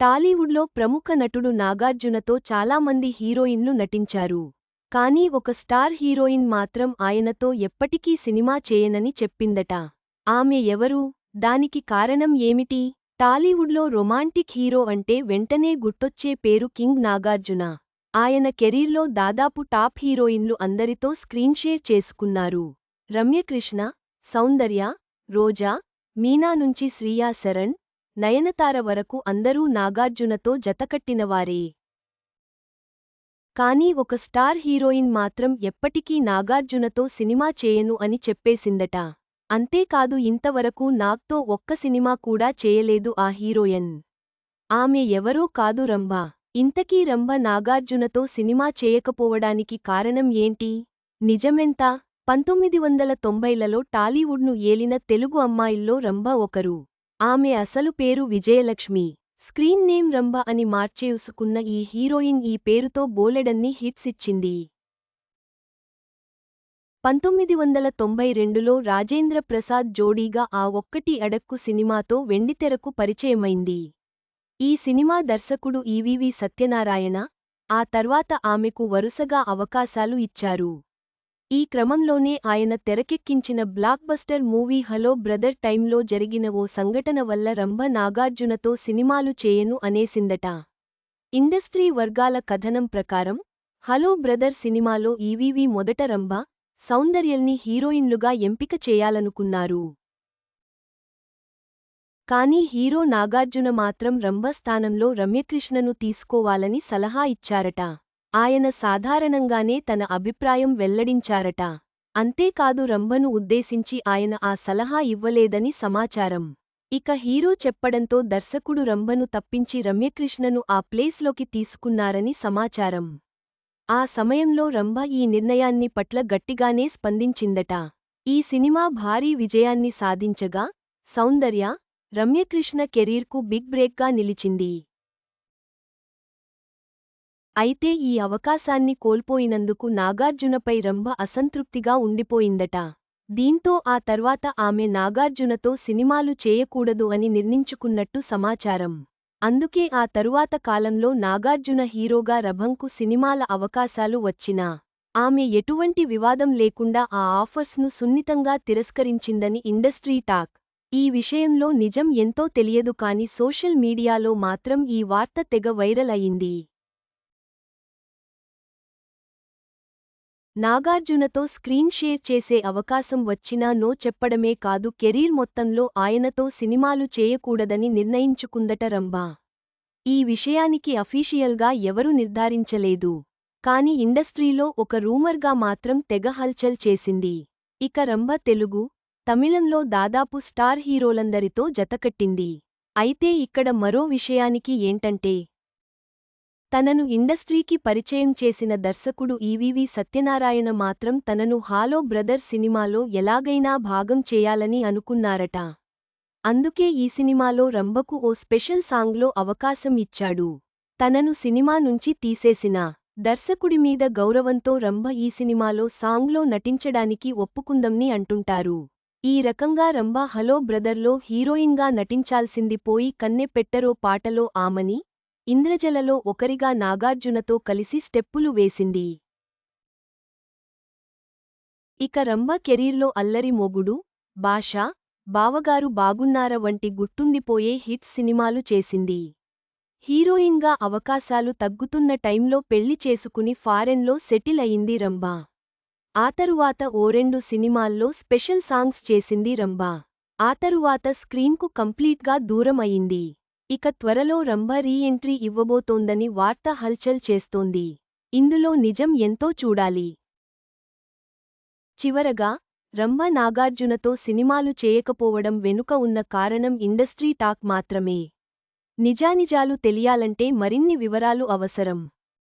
టాలీవుడ్లో ప్రముఖ నటుడు నాగార్జునతో చాలామంది హీరోయిన్లు నటించారు. కానీ ఒక స్టార్ హీరోయిన్ మాత్రం ఆయనతో ఎప్పటికీ సినిమా చేయనని చెప్పిందట. ఆమె ఎవరు? దానికి కారణం ఏమిటి? టాలీవుడ్లో రొమాంటిక్ హీరో అంటే వెంటనే గుర్తొచ్చే పేరు కింగ్ నాగార్జున. ఆయన కెరీర్లో దాదాపు టాప్ హీరోయిన్లు అందరితో స్క్రీన్ షేర్ చేసుకున్నారు. రమ్యకృష్ణ సౌందర్య రోజా మీనా నుంచి శ్రీయా శరణ్ నయనతార వరకు అందరూ నాగార్జునతో జతకట్టినవారే. కానీ ఒక స్టార్ హీరోయిన్ మాత్రం ఎప్పటికీ నాగార్జునతో సినిమా చేయను అని చెప్పేసిందట. అంతేకాదు ఇంతవరకు నాగ్తో ఒక్క సినిమా కూడా చేయలేదు ఆ హీరోయిన్. ఆమె ఎవరో కాదు రంభ. ఇంతకీ రంభ నాగార్జునతో సినిమా చేయకపోవడానికి కారణం ఏంటి? నిజమెంత? పంతొమ్మిది వందల తొంభైలలో టాలీవుడ్ను ఏలిన తెలుగు అమ్మాయిల్లో రంభ ఒకరు. ఆమె అసలు పేరు విజయలక్ష్మి. స్క్రీన్ నేమ్ రంభ అని మార్చేసుకున్న ఈ హీరోయిన్ ఈ పేరుతో బోలెడన్ని హిట్స్ ఇచ్చింది. పంతొమ్మిది వందల తొంభై రెండులో రాజేంద్ర ప్రసాద్ జోడీగా ఆ ఒక్కటి అడక్కు సినిమాతో వెండితెరకు పరిచయమైంది. ఈ సినిమా దర్శకుడు ఈవీవి సత్యనారాయణ ఆ తర్వాత ఆమెకు వరుసగా అవకాశాలు ఇచ్చారు. ఈ క్రమంలోనే ఆయన తెరకెక్కించిన బ్లాక్బస్టర్ మూవీ హలో బ్రదర్ టైంలో జరిగిన ఓ సంఘటన వల్ల రంభ నాగార్జునతో సినిమాలు చేయను అనేసిందట ఇండస్ట్రీ వర్గాల కథనం ప్రకారం హలో బ్రదర్ సినిమాలో ఈవీవి మొదట రంభ సౌందర్యల్ని హీరోయిన్లుగా ఎంపిక చేయాలనుకున్నారు. కానీ హీరో నాగార్జున మాత్రం రంభ స్థానంలో రమ్యకృష్ణను తీసుకోవాలని సలహా ఇచ్చారట. ఆయన సాధారణంగానే తన అభిప్రాయం వెల్లడించారట. అంతేకాదు రంభను ఉద్దేశించి ఆయన ఆ సలహా ఇవ్వలేదని సమాచారం. ఇక హీరో చెప్పడంతో దర్శకుడు రంభను తప్పించి రమ్యకృష్ణను ఆ ప్లేస్లోకి తీసుకున్నారని సమాచారం. ఆ సమయంలో రంభ ఈ నిర్ణయాన్ని పట్ల గట్టిగానే స్పందించిందట. ఈ సినిమా భారీ విజయాన్ని సాధించగా సౌందర్య రమ్యకృష్ణ కెరీర్కు బిగ్ బ్రేక్గా నిలిచింది. అయితే ఈ అవకాశాన్ని కోల్పోయినందుకు నాగార్జునపై రంభ అసంతృప్తిగా ఉండిపోయిందట. దీంతో ఆ తర్వాత ఆమె నాగార్జునతో సినిమాలు చేయకూడదు అని నిర్ణించుకున్నట్టు సమాచారం. అందుకే ఆ తరువాత కాలంలో నాగార్జున హీరోగా రభంకు సినిమాల అవకాశాలు వచ్చినా ఆమె ఎటువంటి వివాదం లేకుండా ఆ ఆఫర్స్ను సున్నితంగా తిరస్కరించిందని ఇండస్ట్రీ టాక్. ఈ విషయంలో నిజం ఎంతో తెలియదు కాని సోషల్ మీడియాలో మాత్రం ఈ వార్త తెగ వైరల్ అయింది. నాగార్జునతో స్క్రీన్ షేర్ చేసే అవకాశం వచ్చినా నో చెప్పడమే కాదు కెరీర్ మొత్తంలో ఆయనతో సినిమాలు చేయకూడదని నిర్ణయించుకుందట రంభా. ఈ విషయానికి అఫీషియల్గా ఎవరూ నిర్ధారించలేదు. కాని ఇండస్ట్రీలో ఒక రూమర్గా మాత్రం తెగ హల్చల్ చేసింది. ఇక రంభ తెలుగు తమిళంలో దాదాపు స్టార్ హీరోలందరితో జతకట్టింది. అయితే ఇక్కడ మరో విషయానికి ఏంటంటే తనను ఇండస్ట్రీకి పరిచయం చేసిన దర్శకుడు ఈవీవి సత్యనారాయణ మాత్రం తనను హాలో బ్రదర్ సినిమాలో ఎలాగైనా భాగం చేయాలని అనుకున్నారట. అందుకే ఈ సినిమాలో రంభకు ఓ స్పెషల్ సాంగ్లో అవకాశం ఇచ్చాడు. తనను సినిమా నుంచి తీసేసిన దర్శకుడిమీద గౌరవంతో రంభ ఈ సినిమాలో సాంగ్లో నటించడానికి ఒప్పుకుందంని అంటుంటారు. ఈ రకంగా రంభ హలో బ్రదర్లో హీరోయిన్గా నటించాల్సింది పోయి కన్నె పెట్టరో పాటలో ఆమని ఇంద్రజలలో ఒకరిగా నాగార్జునతో కలిసి స్టెప్పులు వేసింది. ఇక రంభ కెరీర్లో అల్లరి మొగుడు భాష బావగారు బాగున్నార వంటి గుర్తుండిపోయే హిట్ సినిమాలు చేసింది. హీరోయిన్గా అవకాశాలు తగ్గుతున్న టైంలో పెళ్ళి చేసుకుని ఫారెన్లో సెటిల్ అయింది రంభ. ఆ తరువాత ఓ రెండు సినిమాల్లో స్పెషల్ సాంగ్స్ చేసింది రంభ. ఆ తరువాత స్క్రీన్కు కంప్లీట్గా దూరం అయింది ఇక త్వరలో రంభ రీ ఎంట్రీ ఇవ్వబోతోందని వార్త హల్చల్ చేస్తోంది. ఇందులో నిజం ఎంతో చూడాలి. చివరగా రంభ నాగార్జునతో సినిమాలు చేయకపోవడం వెనుక ఉన్న కారణం ఇండస్ట్రీ టాక్ మాత్రమే. నిజానిజాలు తెలియాలంటే మరిన్ని వివరాలు అవసరం.